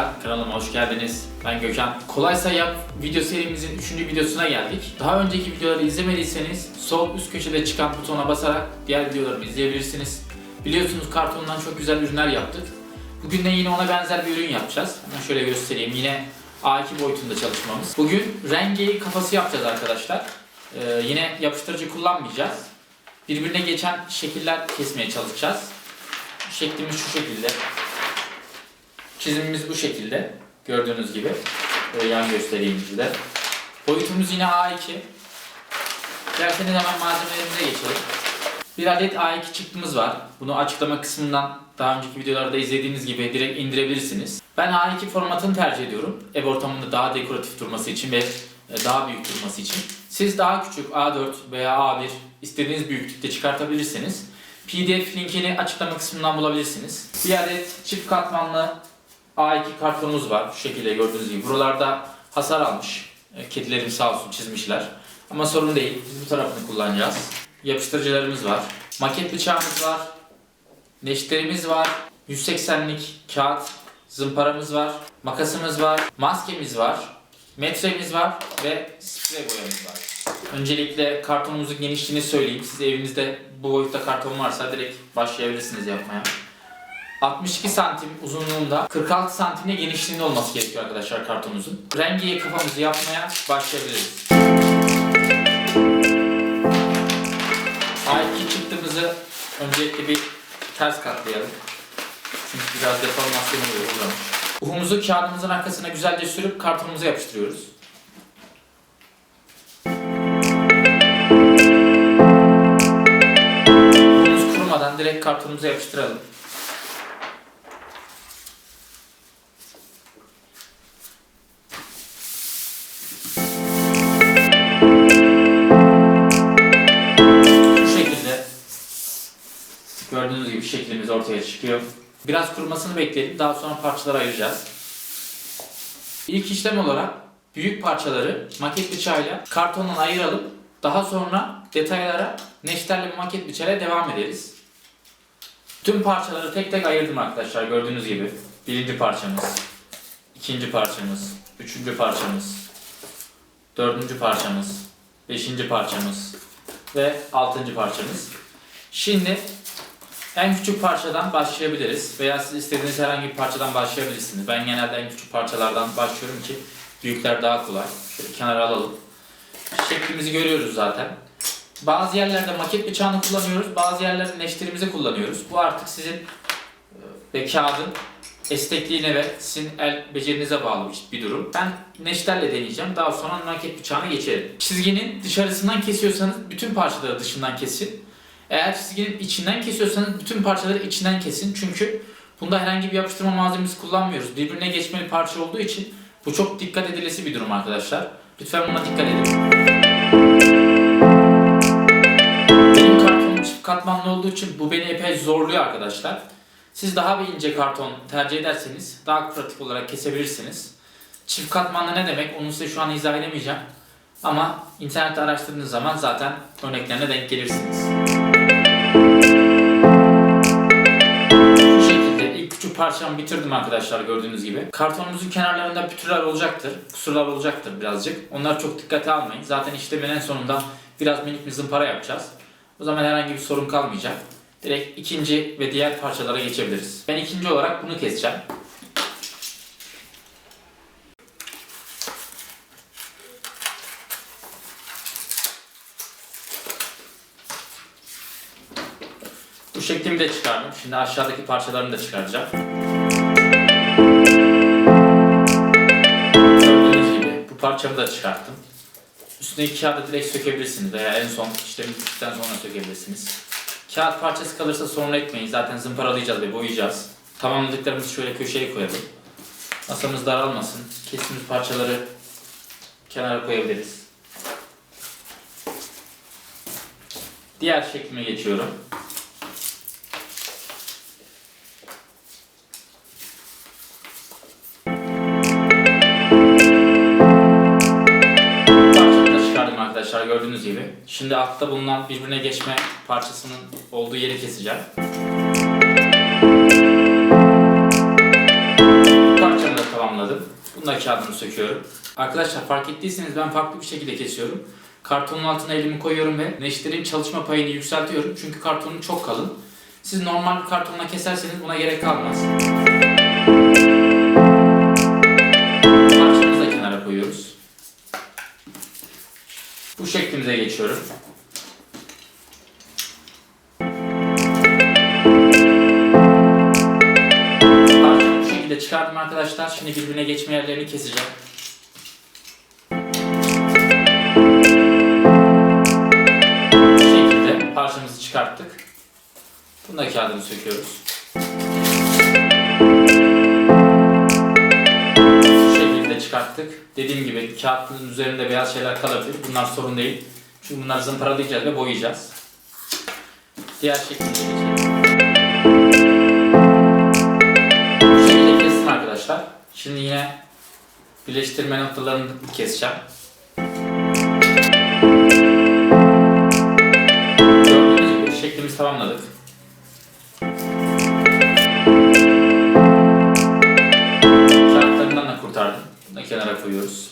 Arkadaşlar. Kanalıma hoş geldiniz. Ben Gökhan. Kolaysa Yap video serimizin 3. videosuna geldik. Daha önceki videoları izlemediyseniz sol üst köşede çıkan butona basarak diğer videolarımı izleyebilirsiniz. Biliyorsunuz kartondan çok güzel ürünler yaptık. Bugün de yine ona benzer bir ürün yapacağız. Hemen şöyle göstereyim. Yine A2 boyutunda çalışmamız. Bugün rengeyi kafası yapacağız arkadaşlar. Ee, yine yapıştırıcı kullanmayacağız. Birbirine geçen şekiller kesmeye çalışacağız. Şeklimiz şu şekilde. Çizimimiz bu şekilde. Gördüğünüz gibi. Böyle yan göstereyim size. Boyutumuz yine A2. Derseniz hemen malzemelerimize geçelim. Bir adet A2 çıktımız var. Bunu açıklama kısmından daha önceki videolarda izlediğiniz gibi direkt indirebilirsiniz. Ben A2 formatını tercih ediyorum. Ev ortamında daha dekoratif durması için ve e, daha büyük durması için. Siz daha küçük A4 veya A1 istediğiniz büyüklükte çıkartabilirsiniz. PDF linkini açıklama kısmından bulabilirsiniz. Bir adet çift katmanlı A2 kartonumuz var. Şu şekilde gördüğünüz gibi. Buralarda hasar almış. E, Kedilerim sağ olsun çizmişler. Ama sorun değil. Biz bu tarafını kullanacağız. Yapıştırıcılarımız var. Maket bıçağımız var. Neşterimiz var. 180'lik kağıt zımparamız var. Makasımız var. Maskemiz var. Metremiz var ve sprey boyamız var. Öncelikle kartonumuzun genişliğini söyleyeyim. Siz evinizde bu boyutta karton varsa direkt başlayabilirsiniz yapmaya. 62 santim uzunluğunda 46 santimde genişliğinde olması gerekiyor arkadaşlar kartonumuzun. Rengi kafamızı yapmaya başlayabiliriz. A2 çıktığımızı öncelikle bir ters katlayalım. Çünkü biraz deformasyon oluyor buradan. Uhumuzu kağıdımızın arkasına güzelce sürüp kartonumuza yapıştırıyoruz. Uhumuz kurumadan direkt kartonumuza yapıştıralım. Gibi şeklimiz ortaya çıkıyor. Biraz kurumasını bekleyelim. Daha sonra parçalara ayıracağız. İlk işlem olarak büyük parçaları maket bıçağıyla kartondan ayıralım. Daha sonra detaylara neşterli bir maket bıçağıyla devam ederiz. Tüm parçaları tek tek ayırdım arkadaşlar gördüğünüz gibi. Birinci parçamız, ikinci parçamız, üçüncü parçamız, dördüncü parçamız, beşinci parçamız ve altıncı parçamız. Şimdi en küçük parçadan başlayabiliriz veya siz istediğiniz herhangi bir parçadan başlayabilirsiniz. Ben genelde en küçük parçalardan başlıyorum ki büyükler daha kolay. Şöyle kenara alalım. Şeklimizi görüyoruz zaten. Bazı yerlerde maket bıçağını kullanıyoruz, bazı yerlerde neşterimizi kullanıyoruz. Bu artık sizin e, ve kağıdın esnekliğine ve sizin el becerinize bağlı bir- durum. Ben neşterle deneyeceğim. Daha sonra maket bıçağına geçelim. Çizginin dışarısından kesiyorsanız bütün parçaları dışından kesin. Eğer çizginin içinden kesiyorsanız bütün parçaları içinden kesin. Çünkü bunda herhangi bir yapıştırma malzemesi kullanmıyoruz. Birbirine geçmeli parça olduğu için bu çok dikkat edilesi bir durum arkadaşlar. Lütfen buna dikkat edin. Benim kartonum çift katmanlı olduğu için bu beni epey zorluyor arkadaşlar. Siz daha bir ince karton tercih ederseniz daha pratik olarak kesebilirsiniz. Çift katmanlı ne demek onu size şu an izah edemeyeceğim. Ama internette araştırdığınız zaman zaten örneklerine denk gelirsiniz. Parçamı bitirdim arkadaşlar gördüğünüz gibi. Kartonumuzun kenarlarında pütürler olacaktır. Kusurlar olacaktır birazcık. Onları çok dikkate almayın. Zaten işlemin en sonunda biraz minik bir zımpara yapacağız. O zaman herhangi bir sorun kalmayacak. Direkt ikinci ve diğer parçalara geçebiliriz. Ben ikinci olarak bunu keseceğim. Şeklimi de çıkardım. Şimdi aşağıdaki parçalarını da çıkaracağım. Gördüğünüz gibi bu parçamı da çıkarttım. Üstündeki kağıdı direkt sökebilirsiniz veya en son işlemi bittikten sonra sökebilirsiniz. Kağıt parçası kalırsa sorun etmeyin. Zaten zımparalayacağız ve boyayacağız. Tamamladıklarımızı şöyle köşeye koyalım. Masamız daralmasın. Kestiğimiz parçaları kenara koyabiliriz. Diğer şeklime geçiyorum. Arkadaşlar gördüğünüz gibi. Şimdi altta bulunan birbirine geçme parçasının olduğu yeri keseceğim. Bunu da kağıdını söküyorum. Arkadaşlar fark ettiyseniz ben farklı bir şekilde kesiyorum. Kartonun altına elimi koyuyorum ve neşterin çalışma payını yükseltiyorum. Çünkü kartonun çok kalın. Siz normal bir kartonla keserseniz buna gerek kalmaz. Bu şeklimize geçiyorum. Parçamı bu şekilde çıkardım arkadaşlar. Şimdi birbirine geçme yerlerini keseceğim. Bu şekilde parçamızı çıkarttık. Bunu da kağıdını söküyoruz. Çıkarttık. Dediğim gibi kağıtın üzerinde beyaz şeyler kalabilir. Bunlar sorun değil. Çünkü bunları zımparalayacağız ve boyayacağız. Diğer şekilde şekilde kestim arkadaşlar. Şimdi yine birleştirme noktalarını keseceğim. Gördüğünüz gibi şeklimizi tamamladık. Koyuyoruz.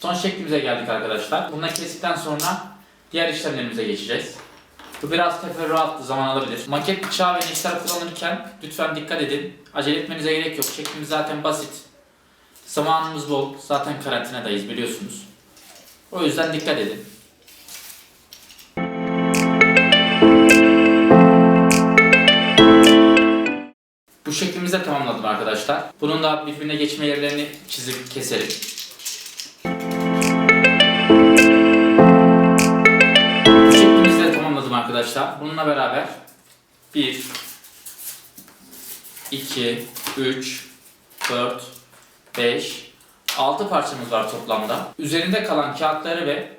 Son şeklimize geldik arkadaşlar. Bunu da kestikten sonra diğer işlemlerimize geçeceğiz. Bu biraz teferruatlı zaman alabilir. Maket bıçağı ve mikser kullanırken lütfen dikkat edin. Acele etmenize gerek yok. Şeklimiz zaten basit. Zamanımız bol. Zaten karantinadayız biliyorsunuz. O yüzden dikkat edin. Bu şeklimizi de tamamladım arkadaşlar. Bunun da birbirine geçme yerlerini çizip keselim. Bu şeklimizi de tamamladım arkadaşlar. Bununla beraber 1 2 3 4 5 6 parçamız var toplamda. Üzerinde kalan kağıtları ve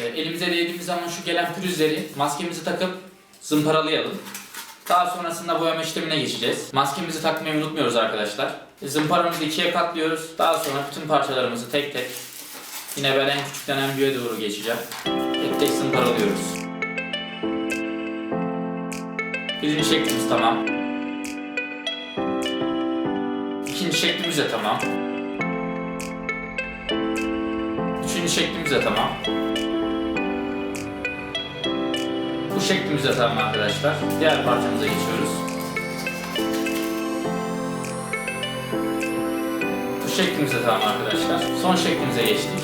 e, elimize değdiğimiz zaman şu gelen pürüzleri maskemizi takıp zımparalayalım. Daha sonrasında boyama işlemine geçeceğiz. Maskemizi takmayı unutmuyoruz arkadaşlar. Zımparamızı ikiye katlıyoruz. Daha sonra bütün parçalarımızı tek tek yine ben en küçükten en büyüğe doğru geçeceğim. Tek tek zımparalıyoruz. Birinci şeklimiz tamam. İkinci şeklimiz de tamam. Üçüncü şeklimiz de tamam. Bu şeklimiz de tamam arkadaşlar. Diğer parçamıza geçiyoruz. Bu şeklimiz de tamam arkadaşlar. Son şeklimize geçtik.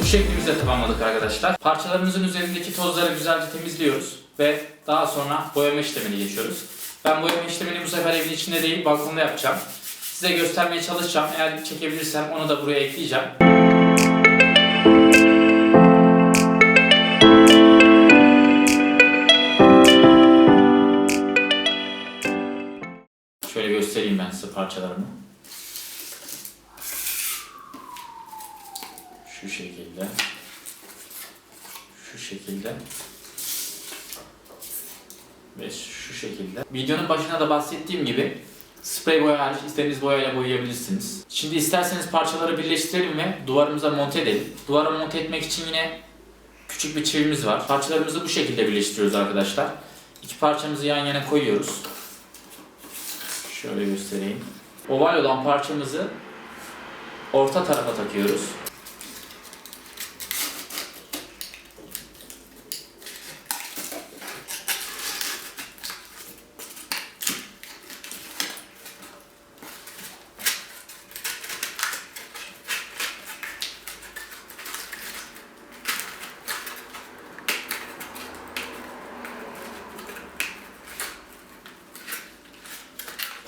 Bu şeklimizi de tamamladık arkadaşlar. Parçalarımızın üzerindeki tozları güzelce temizliyoruz ve daha sonra boyama işlemine geçiyoruz. Ben boyama işlemini bu sefer evin içinde değil balkonda yapacağım. Size göstermeye çalışacağım. Eğer çekebilirsem onu da buraya ekleyeceğim. Parçalarımı. Şu şekilde. Şu şekilde. Ve şu şekilde. Videonun başına da bahsettiğim gibi sprey boya hariç istediğiniz boyayla boyayabilirsiniz. Şimdi isterseniz parçaları birleştirelim ve duvarımıza monte edelim. Duvara monte etmek için yine küçük bir çivimiz var. Parçalarımızı bu şekilde birleştiriyoruz arkadaşlar. İki parçamızı yan yana koyuyoruz. Şöyle göstereyim. Oval olan parçamızı orta tarafa takıyoruz.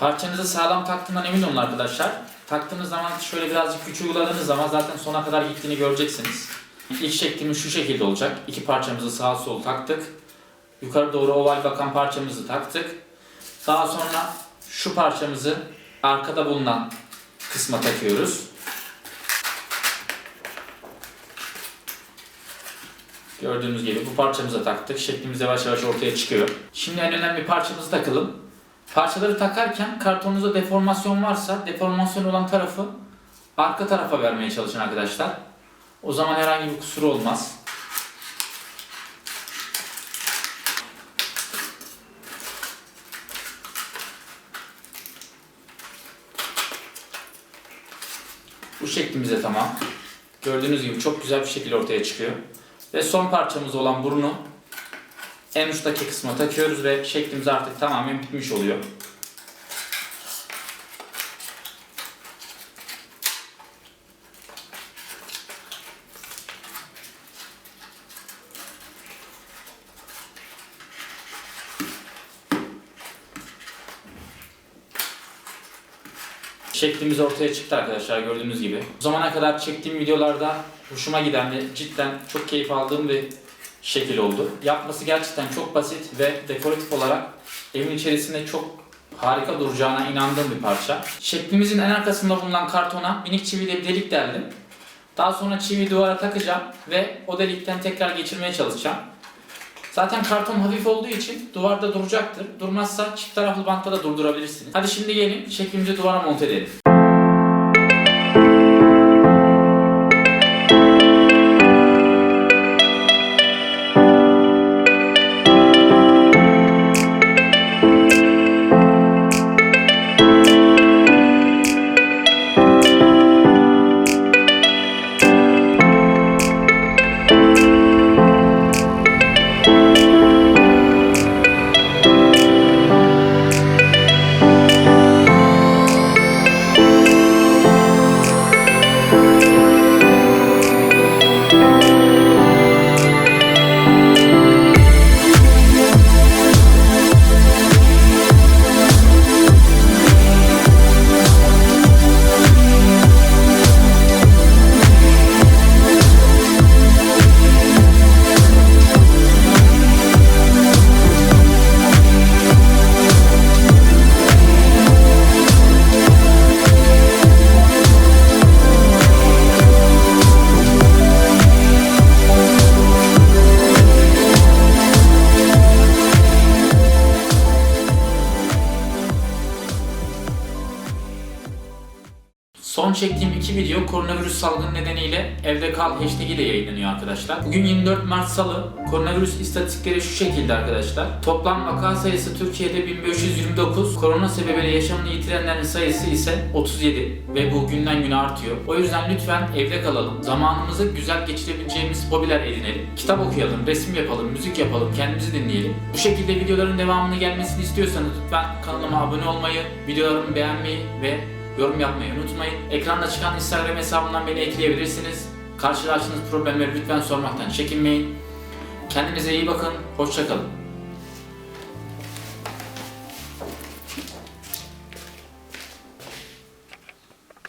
Parçanızı sağlam taktığından emin olun arkadaşlar. Taktığınız zaman şöyle birazcık güç uyguladığınız zaman zaten sona kadar gittiğini göreceksiniz. İlk şeklimiz şu şekilde olacak. İki parçamızı sağ sol taktık. Yukarı doğru oval bakan parçamızı taktık. Daha sonra şu parçamızı arkada bulunan kısma takıyoruz. Gördüğünüz gibi bu parçamıza taktık. Şeklimiz yavaş yavaş ortaya çıkıyor. Şimdi en önemli parçamızı takalım. Parçaları takarken kartonunuzda deformasyon varsa deformasyon olan tarafı arka tarafa vermeye çalışın arkadaşlar. O zaman herhangi bir kusur olmaz. Bu şeklimize tamam. Gördüğünüz gibi çok güzel bir şekilde ortaya çıkıyor. Ve son parçamız olan burnu en uçtaki kısma takıyoruz ve şeklimiz artık tamamen bitmiş oluyor. Şeklimiz ortaya çıktı arkadaşlar gördüğünüz gibi. Bu zamana kadar çektiğim videolarda hoşuma giden ve cidden çok keyif aldığım bir şekil oldu. Yapması gerçekten çok basit ve dekoratif olarak evin içerisinde çok harika duracağına inandığım bir parça. Şeklimizin en arkasında bulunan kartona minik çiviyle bir delik deldim. Daha sonra çivi duvara takacağım ve o delikten tekrar geçirmeye çalışacağım. Zaten karton hafif olduğu için duvarda duracaktır. Durmazsa çift taraflı bantla da durdurabilirsiniz. Hadi şimdi gelin şeklimizi duvara monte edelim. Çektiğim iki video koronavirüs salgını nedeniyle evde kal hashtag ile yayınlanıyor arkadaşlar. Bugün 24 Mart Salı. Koronavirüs istatistikleri şu şekilde arkadaşlar. Toplam vaka sayısı Türkiye'de 1529. Korona sebebiyle yaşamını yitirenlerin sayısı ise 37 ve bu günden güne artıyor. O yüzden lütfen evde kalalım. Zamanımızı güzel geçirebileceğimiz hobiler edinelim. Kitap okuyalım, resim yapalım, müzik yapalım, kendimizi dinleyelim. Bu şekilde videoların devamını gelmesini istiyorsanız lütfen kanalıma abone olmayı, videolarımı beğenmeyi ve yorum yapmayı unutmayın. Ekranda çıkan Instagram hesabından beni ekleyebilirsiniz. Karşılaştığınız problemleri lütfen sormaktan çekinmeyin. Kendinize iyi bakın, hoşçakalın.